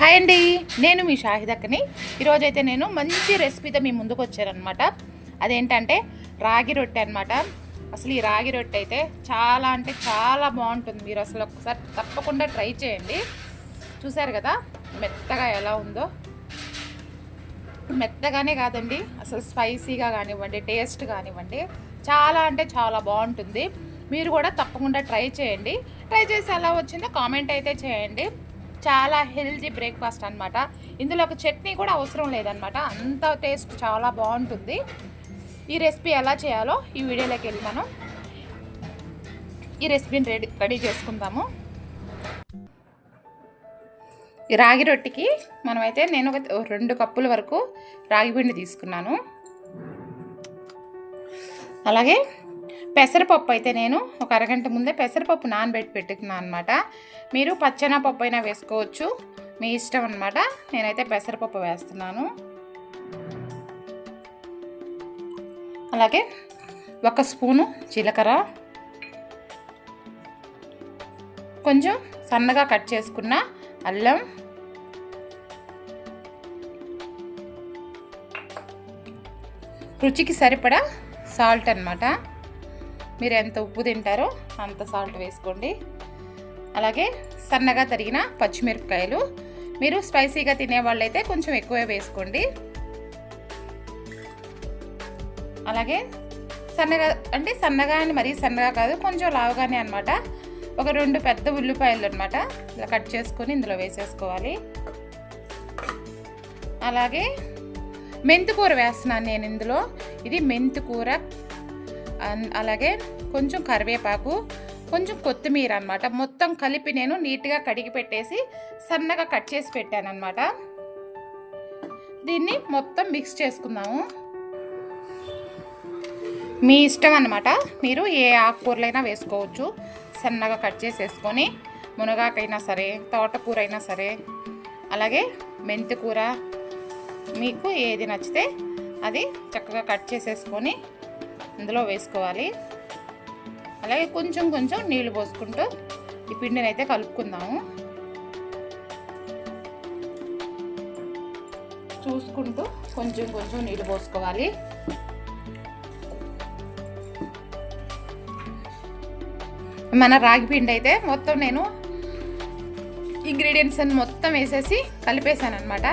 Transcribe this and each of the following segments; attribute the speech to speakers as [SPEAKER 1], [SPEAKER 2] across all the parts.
[SPEAKER 1] Hi అండి. నేను మీ షాహిదక్కని ఈరోజైతే నేను మంచి రెసిపీతో మీ ముందుకు వచ్చానమాట అదేంటంటే రాగి రొట్టె అనమాట అసలు ఈ రాగి రొట్టె అయితే చాలా అంటే చాలా బాగుంటుంది. మీరు అసలు ఒకసారి తప్పకుండా ట్రై చేయండి. చూసారు కదా మెత్తగా ఎలా ఉందో. మెత్తగానే కాదండి అసలు స్పైసీగా కానివ్వండి టేస్ట్ కానివ్వండి చాలా అంటే చాలా బాగుంటుంది. మీరు కూడా తప్పకుండా ట్రై చేయండి. ట్రై చేసి ఎలా వచ్చిందో కామెంట్ అయితే చేయండి. చాలా హెల్తీ బ్రేక్ఫాస్ట్ అనమాట ఇందులో ఒక చట్నీ కూడా అవసరం లేదనమాట అంత టేస్ట్ చాలా బాగుంటుంది. ఈ రెసిపీ ఎలా చేయాలో ఈ వీడియోలోకి వెళ్ళి మనం ఈ రెసిపీని రెడీ రెడీ చేసుకుందాము. ఈ రాగి రొట్టెకి మనమైతే నేను ఒక రెండు కప్పుల వరకు రాగి పిండి తీసుకున్నాను. అలాగే పెసరపప్పు అయితే నేను ఒక అరగంట ముందే పెసరపప్పు నానబెట్టి పెట్టుకున్నాను అనమాట మీరు పచ్చెనపప్పు అయినా వేసుకోవచ్చు. మీ ఇష్టం అనమాట నేనైతే పెసరపప్పు వేస్తున్నాను. అలాగే ఒక స్పూను జీలకర్ర. కొంచెం సన్నగా కట్ చేసుకున్న అల్లం. రుచికి సరిపడా సాల్ట్ అనమాట మీరు ఎంత ఉప్పు తింటారో అంత సాల్ట్ వేసుకోండి. అలాగే సన్నగా తరిగిన పచ్చిమిరపకాయలు మీరు స్పైసీగా తినే వాళ్ళైతే కొంచెం ఎక్కువ వేసుకోండి. అలాగే సన్నగా అంటే సన్నగా అని మరీ సన్నగా కాదు కొంచెం లావుగానే అనమాట ఒక రెండు పెద్ద ఉల్లిపాయలు అనమాట ఇలా కట్ చేసుకొని ఇందులో వేసేసుకోవాలి. అలాగే మెంతికూర వేస్తున్నాను నేను ఇందులో. ఇది మెంతికూర అలాగే కొంచెం కరివేపాకు కొంచెం కొత్తిమీర అనమాట మొత్తం కలిపి నేను నీట్గా కడిగి పెట్టేసి సన్నగా కట్ చేసి పెట్టాను అనమాట దీన్ని మొత్తం మిక్స్ చేసుకుందాము. మీ ఇష్టం అనమాట మీరు ఏ ఆకుకూరలైనా వేసుకోవచ్చు. సన్నగా కట్ చేసేసుకొని మునగాకైనా సరే తోటకూర అయినా సరే అలాగే మెంతికూర మీకు ఏది నచ్చితే అది చక్కగా కట్ చేసేసుకొని ఇందులో వేసుకోవాలి. అలాగే కొంచెం కొంచెం నీళ్ళు పోసుకుంటూ ఈ పిండిని అయితే కలుపుకుందాము. చూసుకుంటూ కొంచెం కొంచెం నీళ్ళు పోసుకోవాలి. మన రాగి పిండి అయితే మొత్తం నేను ఇంగ్రీడియంట్స్ అన్ని మొత్తం వేసేసి కలిపేసాను అనమాట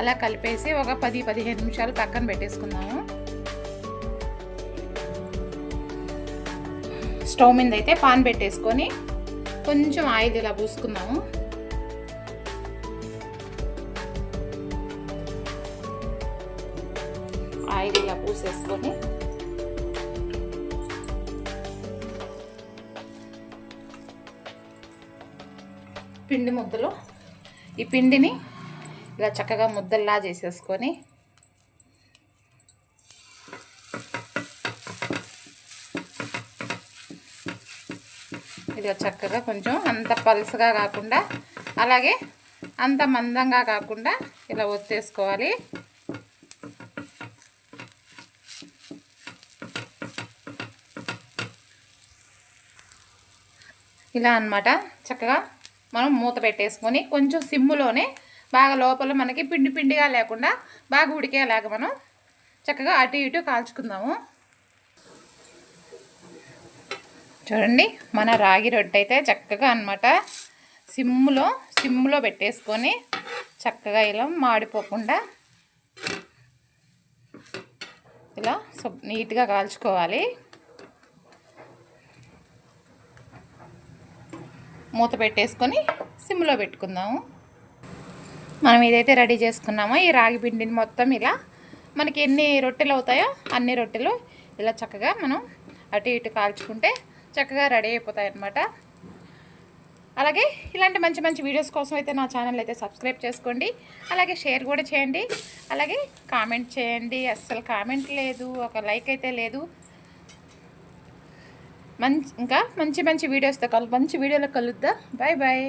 [SPEAKER 1] అలా కలిపేసి ఒక పది పదిహేను నిమిషాలు పక్కన పెట్టేసుకుందాము. స్టవ్ మీద అయితే పాన్ పెట్టేసుకొని కొంచెం ఆయిల్ ఇలా పూసుకుందాము. ఆయిల్ ఇలా పూసేసుకొని పిండి ముద్దలు. ఈ పిండిని ఇలా చక్కగా ముద్దల్లా చేసేసుకొని ఇదిగో చక్కగా కొంచెం అంత పలుసగా కాకుండా అలాగే అంత మందంగా కాకుండా ఇలా ఒత్తేసుకోవాలి. ఇలా అనమాట చక్కగా మనం మూత పెట్టేసుకొని కొంచెం సిమ్ములోనే బాగా లోపల మనకి పిండి పిండిగా లేకుండా బాగా ఉడికేలాగా మనం చక్కగా అటు ఇటు కాల్చుకుందాము. చూడండి మన రాగి రొట్టె అయితే చక్కగా అనమాట సిమ్లో సిమ్లో పెట్టేసుకొని చక్కగా ఇలా మాడిపోకుండా ఇలా నీట్గా కాల్చుకోవాలి. మూత పెట్టేసుకొని సిమ్లో పెట్టుకుందాము. మనం ఏదైతే రెడీ చేసుకున్నామో ఈ రాగి పిండిని మొత్తం ఇలా మనకి ఎన్ని రొట్టెలు అవుతాయో అన్ని రొట్టెలు ఇలా చక్కగా మనం అటు ఇటు కాల్చుకుంటే చక్కగా రెడీ అయిపోతాయి అన్నమాట అలాగే ఇలాంటి మంచి మంచి వీడియోస్ కోసం అయితే నా ఛానల్ అయితే సబ్స్క్రైబ్ చేసుకోండి. అలాగే షేర్ కూడా చేయండి. అలాగే కామెంట్ చేయండి. అస్సలు కామెంట్ లేదు. ఒక లైక్ అయితే లేదు. మంచి ఇంకా మంచి మంచి వీడియోస్తో కలు మంచి వీడియోలో కలుద్దాం. Bye bye.